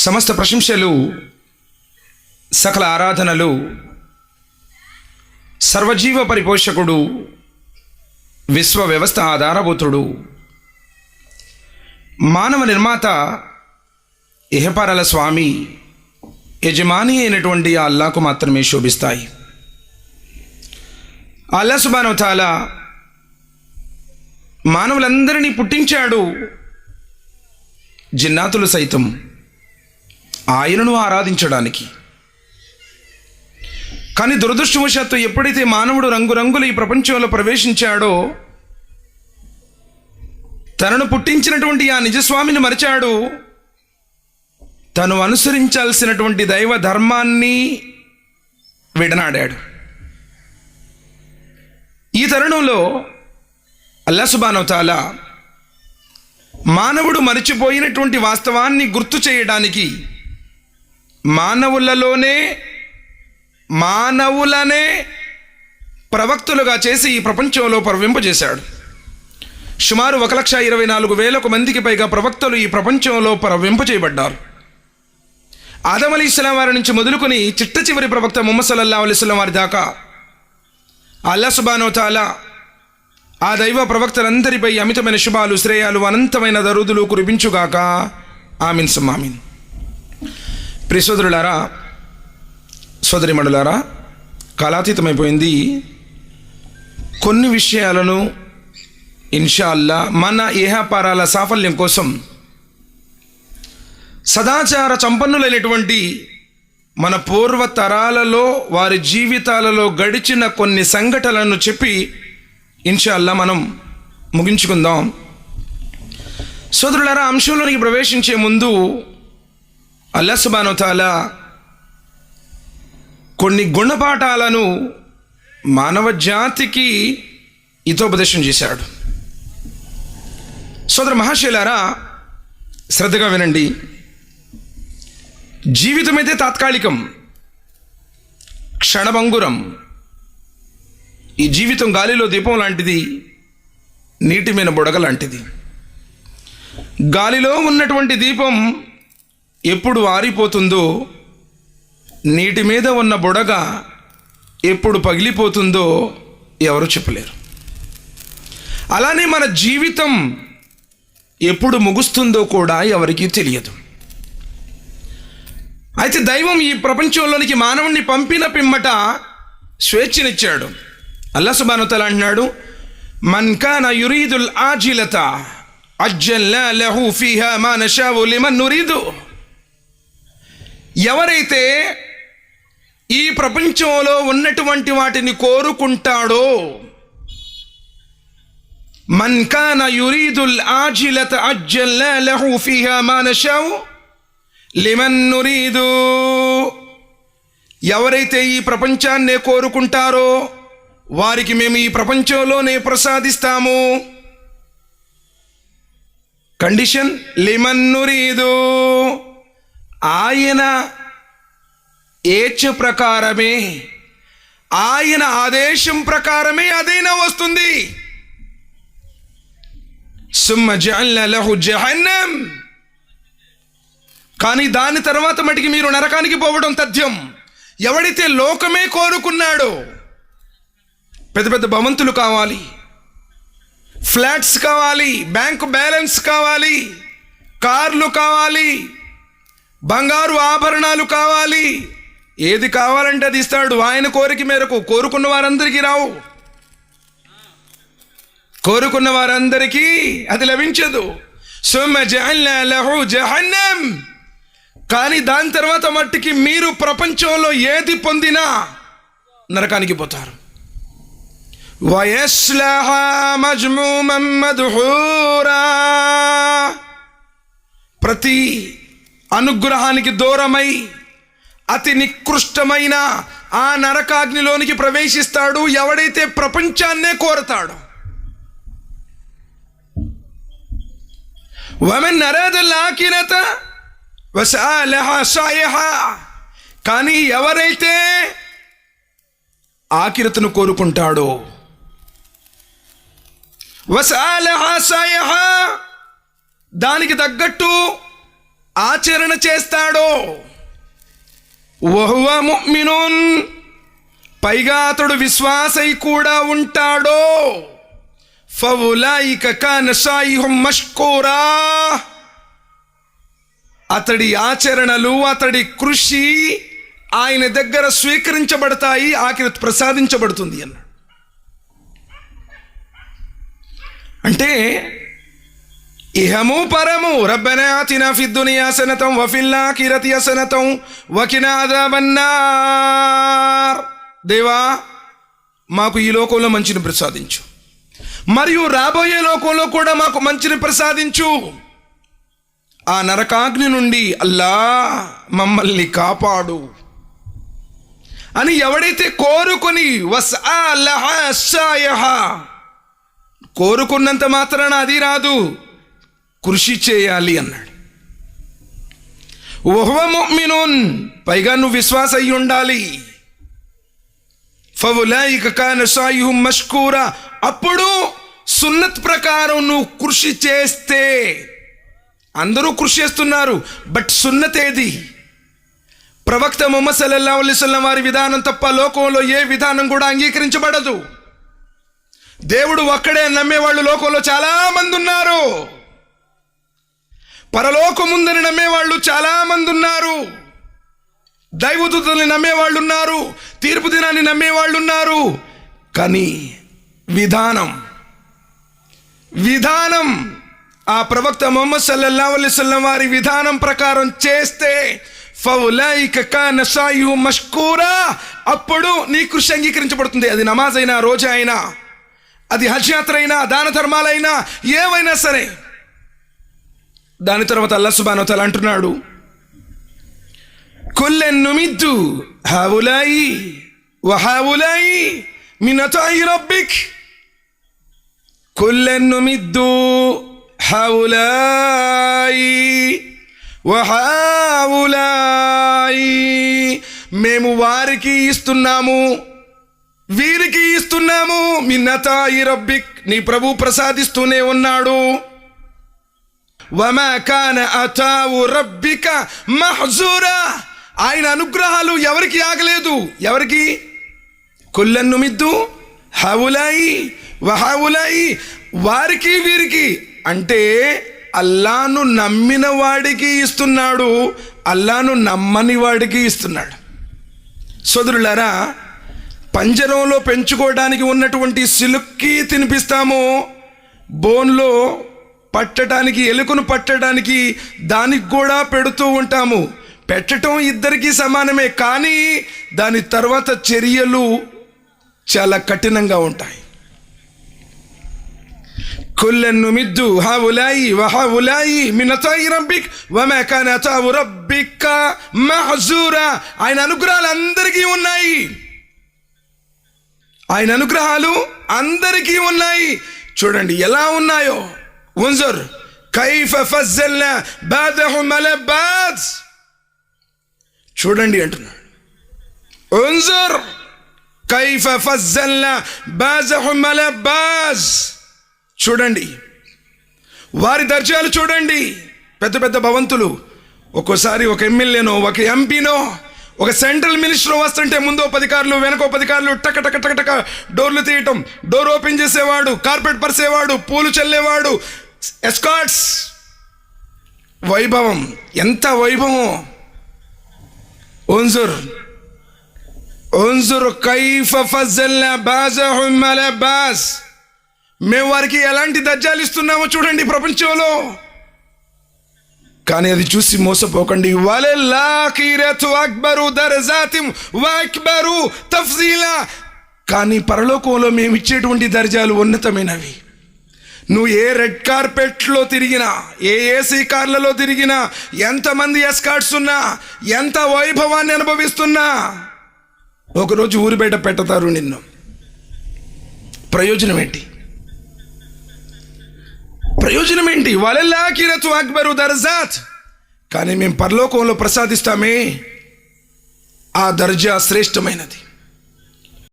సమస్త ప్రశంసలు సకల ఆరాధనలు సర్వజీవ పరిపోషకుడు విశ్వ వ్యవస్థ ఆధారభూతుడు. మానవ నిర్మాత ఇహపరల స్వామి యజమాని అయినటువంటి ఆ అల్లాకు మాత్రమే శోభిస్తాయి. అల్లా సుబానవ తాలా మానవులందరినీ పుట్టించాడు జిన్నాతులు సైతం. ఆయనను ఆరాధించడానికి. కానీ దురదృష్టవశాత్తు ఎప్పుడైతే మానవుడు రంగురంగుల ఈ ప్రపంచంలో ప్రవేశించాడో తనను పుట్టించినటువంటి ఆ నిజస్వామిని మరిచాడు తను అనుసరించాల్సినటువంటి దైవ ధర్మాన్ని విడనాడాడు. ఈ తరుణంలో అల్లాసుబానవతాల మానవుడు మరిచిపోయినటువంటి వాస్తవాన్ని గుర్తు చేయడానికి మానవులలోనే మానవులనే ప్రవక్తులుగా చేసి ఈ ప్రపంచంలో ప్రవింపజేశాడు. సుమారు ఒక లక్ష ఇరవై నాలుగు వేలకు మందికి పైగా ప్రవక్తలు ఈ ప్రపంచంలో ప్రవింపజేయబడ్డారు. ఆదం అలీ ఇస్లాం వారి నుంచి మొదలుకొని చిట్ట చివరి ప్రవక్త ముహమ్మద్ సల్లల్లా అలీస్లాం వారి దాకా అల్లా సుబానోతాలా ఆ దైవ ప్రవక్తలందరిపై అమితమైన శుభాలు శ్రేయాలు అనంతమైన దరుదులు కురిపించుగాక. ఆమిన్ సుమ్మామిన్ ప్రిసోదరులారా సోదరి సోదరిమణులారా కాలాతీతమైపోయింది. కొన్ని విషయాలను ఇన్షాల్లా మన ఏహాపారాల సాఫల్యం కోసం సదాచార సంపన్నులైనటువంటి మన పూర్వ తరాలలో వారి జీవితాలలో గడిచిన కొన్ని సంఘటనలను చెప్పి ఇన్షాల్లా మనం ముగించుకుందాం. సోదరులారా అంశంలోనికి ప్రవేశించే ముందు అల్లా సుబానుతాలా కొన్ని గుణపాఠాలను మానవ జాతికి హితోపదేశం చేశాడు. సోదర మహాశైలారా శ్రద్ధగా వినండి. జీవితం అయితే తాత్కాలికం క్షణభంగురం. ఈ జీవితం గాలిలో దీపం లాంటిది నీటి మీద బుడగ లాంటిది. గాలిలో ఉన్నటువంటి దీపం ఎప్పుడు ఆరిపోతుందో నీటి మీద ఉన్న బుడగ ఎప్పుడు పగిలిపోతుందో ఎవరు చెప్పలేరు. అలానే మన జీవితం ఎప్పుడు ముగుస్తుందో కూడా ఎవరికీ తెలియదు. అయితే దైవం ఈ ప్రపంచంలోనికి మానవుణ్ణి పంపిన పిమ్మట స్వేచ్ఛనిచ్చాడు. అల్లా సుబానుతల అంటున్నాడు మన్ కాన యురీదుల్ ఆజిలత అజ్జల్నా లహు ఫీహా మా నషావు లిమన్ నురీదు. ఎవరైతే ఈ ప్రపంచంలో ఉన్నటువంటి వాటిని కోరుకుంటాడో మన్ కాన యురీదుల్ ఆజిలత అజ్జల్లా లహు ఫీహా మా నషావు లిమన్ నురీదు. ఎవరైతే ఈ ప్రపంచాన్నే కోరుకుంటారో వారికి మేము ఈ ప్రపంచంలోనే ప్రసాదిస్తాము. Condition lemon నురీదు. ఆయన ఏచ ప్రకారమే ఆయన ఆదేశం ప్రకారమే అదైనా వస్తుంది. సుమ్మ లహు జహన్నం. కానీ దాని తర్వాత మటుకి మీరు నరకానికి పోవడం తథ్యం. ఎవడైతే లోకమే కోరుకున్నాడో పెద్ద పెద్ద భవంతులు కావాలి ఫ్లాట్స్ కావాలి బ్యాంకు బ్యాలెన్స్ కావాలి కార్లు కావాలి బంగారు ఆభరణాలు కావాలి. ఏది కావాలంటే అది ఇస్తాడు. ఆయన కోరిక మేరకు కోరుకున్న వారందరికీ రావు. కోరుకున్న వారందరికీ అది లభించదు. జహన్నం కానీ దాని తర్వాత మట్టికి మీరు ప్రపంచంలో ఏది పొందినా నరకానికి పోతారు. ప్రతి అనుగ్రహానికి దూరమై అతి నికృష్టమైన ఆ నరకాగ్నిలోనికి ప్రవేశిస్తాడు. ఎవడైతే ప్రపంచాన్నే కోరతాడో వమెన్ నరేదల్ ఆకిరత కానీ ఎవరైతే ఆకిరతను కోరుకుంటాడో వసాలహా దానికి తగ్గట్టు ఆచరణ చేస్తాడో. వహువ ముమినున్ పైగా అతడు విశ్వాసై కూడా ఉంటాడో. ఫవులాయిక కాన సాయిహుం అతడి ఆచరణలు అతడి కృషి ఆయన దగ్గర స్వీకరించబడతాయి ఆఖరి ప్రసాదించబడుతుంది అన్నాడు. అంటే ఇహము పరము రబ్బనా ఆతినా ఫిద్ దునియా సనతం వఫిల్ ఆఖిరతి హసనతం వకినా అదాబన్నార్ దేవా మాకు ఈ లోకంలో మంచిని ప్రసాదించు. మరియు రాబోయే లోకంలో కూడా మాకు మంచిని ప్రసాదించు. ఆ నరకాగ్ని నుండి అల్లా మమ్మల్ని కాపాడు. అని ఎవడైతే కోరుకొని వస్ కోరుకున్నంత మాత్రాన అది రాదు. కృషి చేయాలి అన్నాడు. ఓహ్వ ముమినున్ పైగా నువ్వు విశ్వాస అయి ఉండాలి. ఫవులాయిక మష్కూరా అప్పుడు సున్నత్ ప్రకారం నువ్వు కృషి చేస్తే అందరూ కృషి చేస్తున్నారు. బట్ సున్నత్ ఏది ప్రవక్త ముహమ్మద్ సల్లల్లా అల్లిస్లం వారి విధానం తప్ప లోకంలో ఏ విధానం కూడా అంగీకరించబడదు. దేవుడు ఒక్కడే నమ్మేవాళ్ళు లోకంలో చాలా మంది ఉన్నారు. పరలోకముందని నమ్మేవాళ్ళు చాలామంది ఉన్నారు దైవదూతల్ని నమ్మేవాళ్ళు ఉన్నారు తీర్పు దినాన్ని నమ్మేవాళ్ళు ఉన్నారు కానీ విధానం విధానం ఆ ప్రవక్త మొహమ్మద్ సల్లల్లా అల్లిస్లం వారి విధానం ప్రకారం చేస్తే మష్కూరా అప్పుడు నీ కృషి అంగీకరించబడుతుంది అది నమాజ్ అయినా రోజా అయినా అది హజ్ యాత్ర అయినా దాన ధర్మాలైనా ఏవైనా సరే. దాని తర్వాత అల్లా సుబానో తల అంటున్నాడు కుల్లెన్నుమిద్దు హావులాయి వహావులాయి మినతాయి రబ్బిక్. కుల్లెన్నుమిద్దు హావులాయి వహావులాయి మేము వారికి ఇస్తున్నాము వీరికి ఇస్తున్నాము మిన్నతాయి రబ్బిక్. నీ ప్రభు ప్రసాదిస్తూనే ఉన్నాడు. వమా కాన అతావు రబ్బిక మహజూరా. ఆయన అనుగ్రహాలు ఎవరికి ఆగలేదు? ఎవరికి? కుల్లన్ను మిద్దు హవులాయి వహావులాయి వారికి వీరికి. అంటే అల్లాను నమ్మిన వాడికి ఇస్తున్నాడు అల్లాను నమ్మని వాడికి ఇస్తున్నాడు. సోదరులారా పంజరంలో పెంచుకోవడానికి ఉన్నటువంటి సిలుక్కి తినిపిస్తాము. బోన్లో పట్టడానికి ఎలుకను పట్టడానికి దానికి కూడా పెడుతూ ఉంటాము. పెట్టడం ఇద్దరికీ సమానమే కానీ దాని తర్వాత చర్యలు చాలా కఠినంగా ఉంటాయి. కుల్లెన్ను మిద్దు హావులాయి ఉలాయి మినతాయి రబ్బిక్ వమా కాన మహజూరా. ఆయన అనుగ్రహాలు అందరికీ ఉన్నాయి. ఆయన అనుగ్రహాలు అందరికీ ఉన్నాయి. చూడండి ఎలా ఉన్నాయో. وانظر కైఫ ఫజ్జల్నా బాదహుం అలా బాద్ చూడండి అంటున్నాడు. ఉంజర్ కైఫ ఫజ్జల్నా బాజహుం అలా బాజ్ చూడండి. వారి దర్జాలు చూడండి. పెద్ద పెద్ద భవంతులు. ఒక్కోసారి ఒక ఎమ్మెల్యేనో ఒక ఎంపీనో ఒక సెంట్రల్ మినిస్టర్ వస్తుంటే ముందో పదికారులు వెనకో పది టక టక టక టక డోర్లు తీయటం డోర్ ఓపెన్ చేసేవాడు కార్పెట్ పరిసేవాడు పూలు చల్లేవాడు ఎస్కాట్స్. వైభవం. ఎంత వైభవం ఓన్జుర్. ఓన్జుర్ కైఫ ఫజల్నా బాజహుం అలా బాస్ మేము వారికి ఎలాంటి దర్జాలు ఇస్తున్నామో చూడండి ప్రపంచంలో. కానీ అది చూసి మోసపోకండి. అక్బరు దర్జాతిం వక్బరు తఫ్జీలా. కానీ పరలోకంలో మేము ఇచ్చేటువంటి దర్జాలు ఉన్నతమైనవి. నువ్వు ఏ రెడ్ కార్పెట్లో తిరిగినా ఏ ఏసీ కార్లలో తిరిగినా ఎంతమంది ఎస్కార్ట్స్ ఉన్నా ఎంత వైభవాన్ని అనుభవిస్తున్నా ఒకరోజు ఊరి బయట పెడతారు నిన్ను. ప్రయోజనం ఏంటి? ప్రయోజనం ఏంటి వలల్లాకిరతు అక్బరు దర్జాత్. కానీ మేము పరలోకంలో ప్రసాదిస్తామే. ఆ దర్జా శ్రేష్టమైనది.